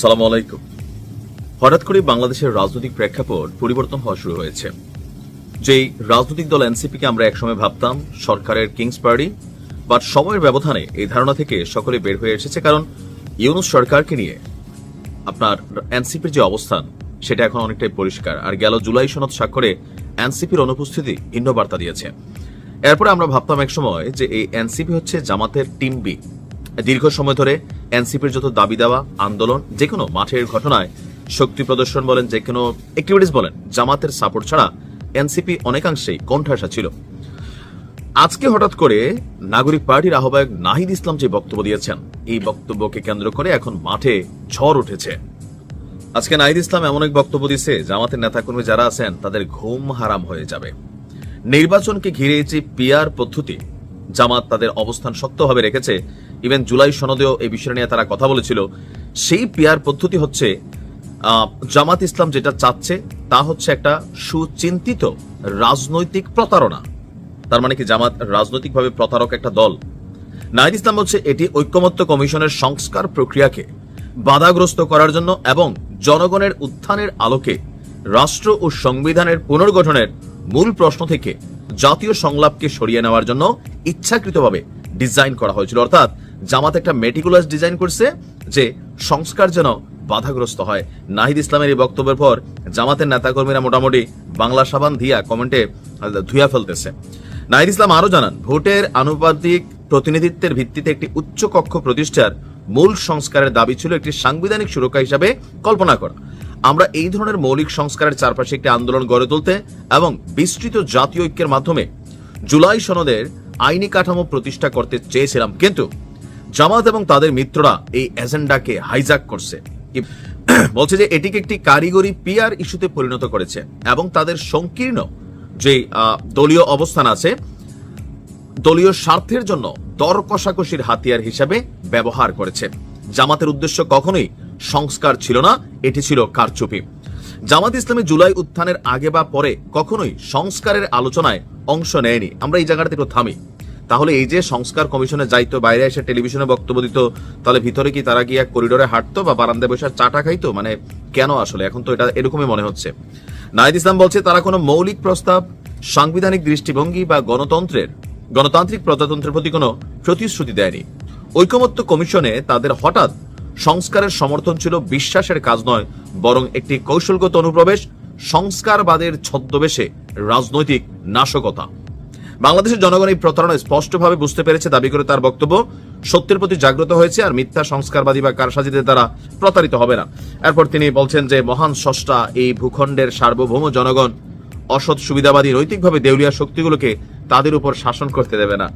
সালাম আলাইকুম। হঠাৎ করে বাংলাদেশের রাজনৈতিক প্রেক্ষাপট পরিবর্তন হওয়া শুরু হয়েছে। যেই রাজনৈতিক দল এনসিপিকে আমরা একসময় ভাবতাম, সরকারের কিংস পার্টি, বাট সময়ের ব্যবধানে এই ধারণা থেকে সকলে বের হয়ে এসেছে কারণ ইউনুস সরকারকে নিয়ে আপনার এনসিপির যে অবস্থান, সেটা এখন অনেকটাই পরিষ্কার। আর গেল জুলাই সনদ স্বাক্ষরে এনসিপির অনুপস্থিতি ভিন্ন বার্তা দিয়েছে। এরপরে আমরা ভাবতাম এক সময় যে এই এনসিপি হচ্ছে জামাতের টিম বি। দীর্ঘ সময় ধরে এনসিপির যত দাবি দেওয়া, আন্দোলন, যে কোনো মাঠের ঘটনায় শক্তি প্রদর্শন বলেন, যে কোনো অ্যাক্টিভিটিস বলেন, জামাতের সাপোর্ট ছাড়া এনসিপি অনেকাংশেই কণ্ঠাসা ছিল। আজকে হঠাৎ করে নাগরিক পার্টির আহ্বায়ক নাহিদ ইসলাম যে বক্তব্য দিয়েছেন, এই বক্তব্যকে কেন্দ্র করে এখন মাঠে ঝড় উঠেছে। আজকে নাহিদ ইসলাম এমন এক বক্তব্য দিছে জামাতের নেতাকর্মী যারা আছেন, তাদের ঘুম হারাম হয়ে যাবে। নির্বাচনকে ঘিরে যে পিয়ার পদ্ধতি জামাত তাদের অবস্থান শক্তভাবে রেখেছে। ইভেন জুলাই সনদেও এই বিষয় নিয়ে তারা কথা বলেছিল। সেই পিয়ার পদ্ধতি হচ্ছে জামাত ইসলাম যেটা চাচ্ছে, তা হচ্ছে একটা সুচিন্তিত রাজনৈতিক প্রতারণা। তার মানে কি জামাত রাজনৈতিকভাবে প্রতারক একটা দল? নাহিদ ইসলাম বলছে, এটি ঐক্যমত্য কমিশনের সংস্কার প্রক্রিয়াকে বাধাগ্রস্ত করার জন্য এবং জনগণের উত্থানের আলোকে রাষ্ট্র ও সংবিধানের পুনর্গঠনের মূল প্রশ্ন থেকে জাতীয় সংলাপকে সরিয়ে নেওয়ার জন্য ইচ্ছাকৃতভাবে ডিজাইন করা হয়েছিল। অর্থাৎ জামাত একটা মেটিকুলাস ডিজাইন করছে যে সংস্কার যেন বাধাগ্রস্ত হয়। নাহিদ ইসলামের এই বক্তব্যের পর জামাতের নেতাকর্মীরা মোটামুটি বাংলা সাবান দিয়া কমেন্টে ধুয়া ফেলতেছে। নাহিদ ইসলাম আরও জানান, ভোটের আনুপাতিক প্রতিনিধিত্বের ভিত্তিতে একটি উচ্চ কক্ষ প্রতিষ্ঠার মূল সংস্কারের দাবি ছিল একটি সাংবিধানিক সুরক্ষা হিসাবে কল্পনা করা। আমরা এই ধরনের মৌলিক সংস্কারের চারপাশে একটি আন্দোলন গড়ে তুলতে এবং বিস্তৃত জাতীয় ঐক্যের মাধ্যমে জুলাই সনদের আইনি কাঠামো প্রতিষ্ঠা করতে চেয়েছিলাম, কিন্তু জামাত এবং তাদের মিত্ররা এই এজেন্ডাকে হাইজাক করছে। বলছে যে এটিকে একটি কারিগরি পিআর ইস্যুতে পরিণত করেছে এবং তাদের সংকীর্ণ যে দলীয় অবস্থান আছে, দলীয় স্বার্থের জন্য দর কষাকষির হাতিয়ার হিসাবে ব্যবহার করেছে। জামাতের উদ্দেশ্য কখনোই সংস্কার ছিল না, এটি ছিল কারচুপি। জামাত ইসলামী জুলাই উত্থানের আগে বা পরে কখনোই সংস্কারের আলোচনায় অংশ নেয়নি। আমরা এই জায়গাটাতে একটু থামি। তাহলে এই যে সংস্কার কমিশনে যাইতো, বাইরে এসে টেলিভিশনে বক্তব্য দিত, তাহলে ভিতরে কি তারা গিয়ে করিডোরে হাঁটতো বা বারান্দায় বসে চাটা খাইতো? মানে কেন আসলে? এখন তো এটা এরকমই মনে হচ্ছে। নাহিদ ইসলাম বলছে, তারা কোনো মৌলিক প্রস্তাব, সাংবিধানিক দৃষ্টিভঙ্গি বা গণতন্ত্রের, গণতান্ত্রিক প্রজাতন্ত্রের প্রতি কোনো প্রতিশ্রুতি দেয়নি। ঐকমত্য কমিশনে তাদের হঠাৎ সংস্কারের সমর্থন ছিল বিশ্বাসের কাজ নয়, বরং একটি কৌশলগত অনুপ্রবেশ, সংস্কারবাদের ছদ্মবেশে রাজনৈতিক নাশকতা। বাংলাদেশের জনগণ এই প্রতারণা স্পষ্টভাবে বুঝতে পেরেছে দাবি করে তার বক্তব্য। সত্যের প্রতি জাগ্রত হয়েছে আর মিথ্যা সংস্কারবাদী বা কারসাজিতে তারা প্রতারিত হবে না। এরপর তিনি বলছেন যে, মহান স্রষ্টা এই ভূখণ্ডের সার্বভৌম জনগণ অসৎ সুবিধাবাদী নৈতিকভাবে দেউলিয়া শক্তিগুলোকে তাদের উপর শাসন করতে দেবে না।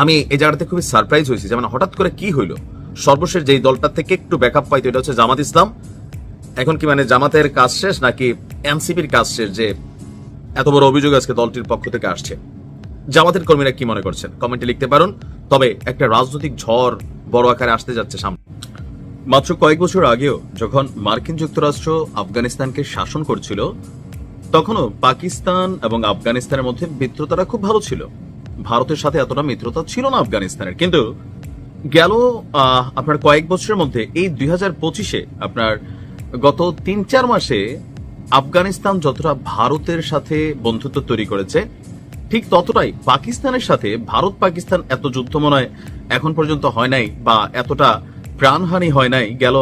আমি এই জায়গাটাতে খুবই সারপ্রাইজ হয়েছি, যেমন হঠাৎ করে কি হইল? সর্বশেষ যেই দলটার থেকে একটু ব্যাকআপ পাইতো, এটা হচ্ছে জামাত ইসলাম। এখন কি মানে জামাতের কাজ শেষ নাকি এনসিপির কাজ শেষ যে এত বড় অভিযোগ আজকে দলটির পক্ষ থেকে আসছে? জামাতের কর্মীরা কি মনে করছেন? কমেন্টে লিখতে পারুন। তবে একটা রাজনৈতিক ঝড় বড় আকারে আসতে যাচ্ছে সামনে মাত্র কয়েক বছর আগেও যখন মার্কিন যুক্তরাষ্ট্র আফগানিস্তানকে শাসন করছিল, তখনও পাকিস্তান এবং আফগানিস্তানের মধ্যে মিত্রতাটা খুব ভালো ছিল। ভারতের সাথে এতটা মিত্রতা ছিল না আফগানিস্তানের। কিন্তু গেল আপনার কয়েক বছরের মধ্যে। এই দুই হাজার পঁচিশে আপনার গত তিন চার মাসে আফগানিস্তান যতটা ভারতের সাথে বন্ধুত্ব তৈরি করেছে, ঠিক ততটাই পাকিস্তানের সাথে ভারত পাকিস্তান এত যুদ্ধ মনে হয় এখন পর্যন্ত হয় নাই বা এতটা প্রাণহানি হয় নাই। গেল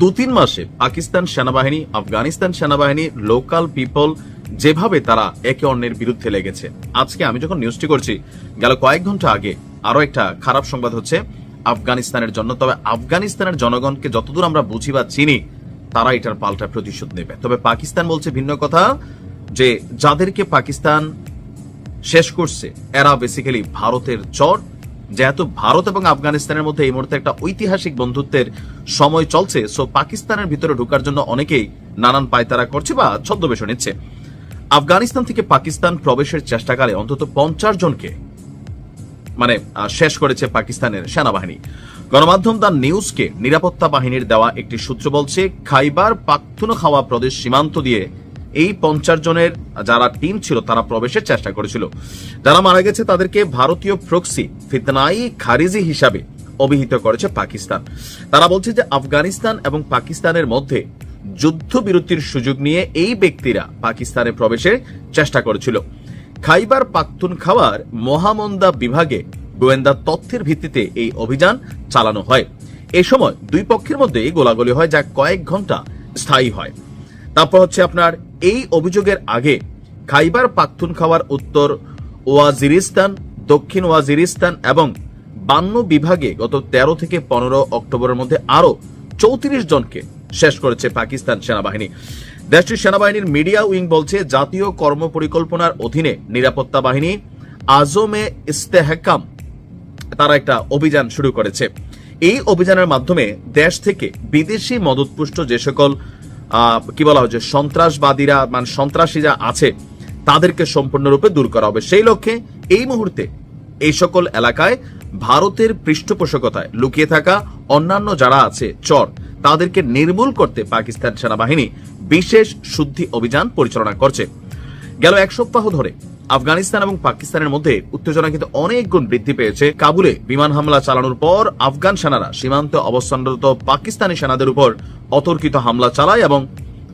দু তিন মাসে পাকিস্তান সেনাবাহিনী, আফগানিস্তান সেনাবাহিনী, লোকাল পিপল যেভাবে তারা একে অন্যের বিরুদ্ধে লেগেছে। আজকে আমি যখন নিউজটি করছি, গেল কয়েক ঘণ্টা আগে আরও একটা খারাপ সংবাদ হচ্ছে আফগানিস্তানের জন্য। তবে আফগানিস্তানের জনগণকে যতদূর আমরা বুঝি বা চিনি, তারা এটার পাল্টা প্রতিশোধ নেবে। তবে পাকিস্তান বলছে ভিন্ন কথা, যে যাদেরকে পাকিস্তান শেষ করছে, এরা বেসিক্যালি ভারতের চর। যেহেতু ভারত এবং আফগানিস্তানের মধ্যে এই মুহূর্তে একটা ঐতিহাসিক বন্ধুত্বের সময় চলছে সো পাকিস্তানের ভিতরে ঢোকার জন্য অনেকেই নানান পায়তারা করছে বা ছদ্মবেশ নিচ্ছে। আফগানিস্তান থেকে পাকিস্তান প্রবেশের চেষ্টাকালে অন্তত পঞ্চাশ জনকে মানে শেষ করেছে পাকিস্তানের সেনাবাহিনী। গণমাধ্যম দ্য নিউজকে নিরাপত্তা বাহিনীর দেওয়া একটি সূত্র বলছে, খাইবার পাখতুনখাওয়া প্রদেশ সীমান্ত দিয়ে এই পঞ্চাশ জনের যারা টিম ছিল, তারা প্রবেশের চেষ্টা করেছিল। যারা মারা গেছে, তাদেরকে ভারতীয় প্রক্সি ফিতনাই খারিজি হিসাবে অভিহিত করেছে পাকিস্তান। তারা বলছে যে, আফগানিস্তান এবং পাকিস্তানের মধ্যে যুদ্ধবিরতির সুযোগ নিয়ে এই ব্যক্তিরা পাকিস্তানে প্রবেশের চেষ্টা করেছিল। খাইবার পাখতুন খাওয়ার মহামন্দা বিভাগে গোয়েন্দা তথ্যের ভিত্তিতে এই অভিযান চালানো হয়। এ সময় দুই পক্ষের মধ্যে গোলাগুলি হয় যা কয়েক ঘণ্টা স্থায়ী হয়। তারপর হচ্ছে আপনার এই অভিযোগের আগে খাইবার পাখতুন খাওয়ার উত্তর ওয়াজিরিস্তান, দক্ষিণ ওয়াজিরিস্তান এবং বান্ন বিভাগে গত তেরো থেকে পনেরো অক্টোবরের মধ্যে আরও চৌত্রিশ জনকে শেষ করেছে পাকিস্তান সেনাবাহিনী। দেশটির সেনাবাহিনীর মিডিয়া উইং বলছে, জাতীয় কর্ম পরিকল্পনার অধীনে নিরাপত্তা বাহিনী আজমে ইস্তেহকাম তারা একটা অভিযান শুরু করেছে। এই অভিযানের মাধ্যমে দেশ থেকে বিদেশি মদতপুষ্ট যে সকল কি বলা হচ্ছে সন্ত্রাসবাদীরা মানে সন্ত্রাসীরা আছে, তাদেরকে সম্পূর্ণরূপে দূর করা হবে। সেই লক্ষ্যে এই মুহূর্তে এই সকল এলাকায় ভারতের পৃষ্ঠপোষকতায় লুকিয়ে থাকা অন্যান্য যারা আছে, চর তাদেরকে নির্মূল করতে পাকিস্তান সেনাবাহিনী বিশেষ শুদ্ধি অভিযান পরিচালনা করছে। গেল এক সপ্তাহ ধরে আফগানিস্তান এবং পাকিস্তানের মধ্যে উত্তেজনা কিন্তু অনেক গুণ বৃদ্ধি পেয়েছে। কাবুলে বিমান হামলা চালানোর পর আফগান সেনারা সীমান্তে অবস্থানরত পাকিস্তানি সেনাদের উপর অতর্কিত হামলা চালায় এবং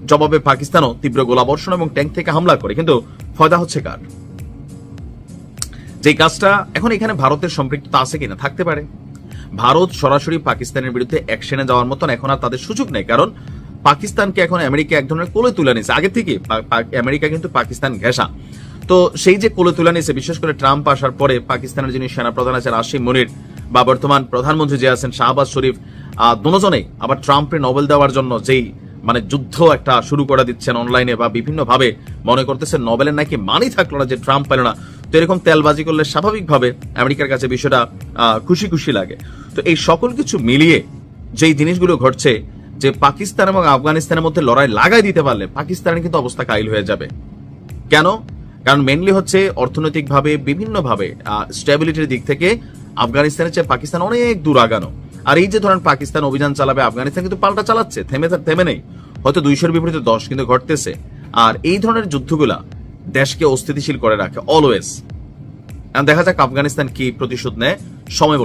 জবাবে পাকিস্তানও তীব্র গোলাবর্ষণ এবং ট্যাঙ্ক থেকে হামলা করে। কিন্তু ফয়দা হচ্ছে কার? যে কাজটা এখন এখানে ভারতের সম্পৃক্ততা আছে কিনা থাকতে পারে। ভারত সরাসরি পাকিস্তানের বিরুদ্ধে অ্যাকশনে যাওয়ার মতন এখন আর তাদের সুযোগ নেই। কারণ পাকিস্তানকে এখন আমেরিকা এক ধরনের কোলে তুলে নিয়েছে। আগে থেকে আমেরিকা কিন্তু পাকিস্তান ঘেঁষা। তো সেই যে কোলে তুলে নিয়েছে বিশেষ করে ট্রাম্প আসার পরে পাকিস্তানের যিনি সেনাপ্রধান আছেন আসিম মনির বা বর্তমান প্রধানমন্ত্রী যে আছেন শাহবাজ শরীফ আহ, দুজনেই আবার ট্রাম্পে নোবেল দেওয়ার জন্য যেই মানে যুদ্ধ একটা শুরু করে দিচ্ছেন অনলাইনে বা বিভিন্নভাবে মনে করতেছেন নোবেলের নাকি মানি থাকল না যে ট্রাম্প পেল না। তো এরকম তেলবাজি করলে স্বাভাবিকভাবে আমেরিকার কাছে বিষয়টা খুশি খুশি লাগে। তো এই সকল কিছু মিলিয়ে যেই জিনিসগুলো ঘটছে, যে পাকিস্তান এবং আফগানিস্তানের মধ্যে লড়াই লাগাই দিতে পারলে পাকিস্তানের কিন্তু অবস্থা কাইল হয়ে যাবে। কেন? কারণ মেনলি হচ্ছে অর্থনৈতিকভাবে, বিভিন্নভাবে স্টেবিলিটির দিক থেকে আফগানিস্তানের চেয়ে পাকিস্তান অনেক দূর আগানো। আর এই যে ধরেন পাকিস্তান অভিযান চালাবে, আফগানিস্তান কিন্তু পাল্টা চালাচ্ছে, থেমে থেমে নেই। হয়তো দুইশোর বিপরীতে দশ কিন্তু ঘটতেছে। আর এই ধরনের যুদ্ধগুলা দেশকে অস্থিতিশীল করে রাখে অলওয়েজ দেখা যাক আফগানিস্তান কি প্রতিশোধ নেয় সময়।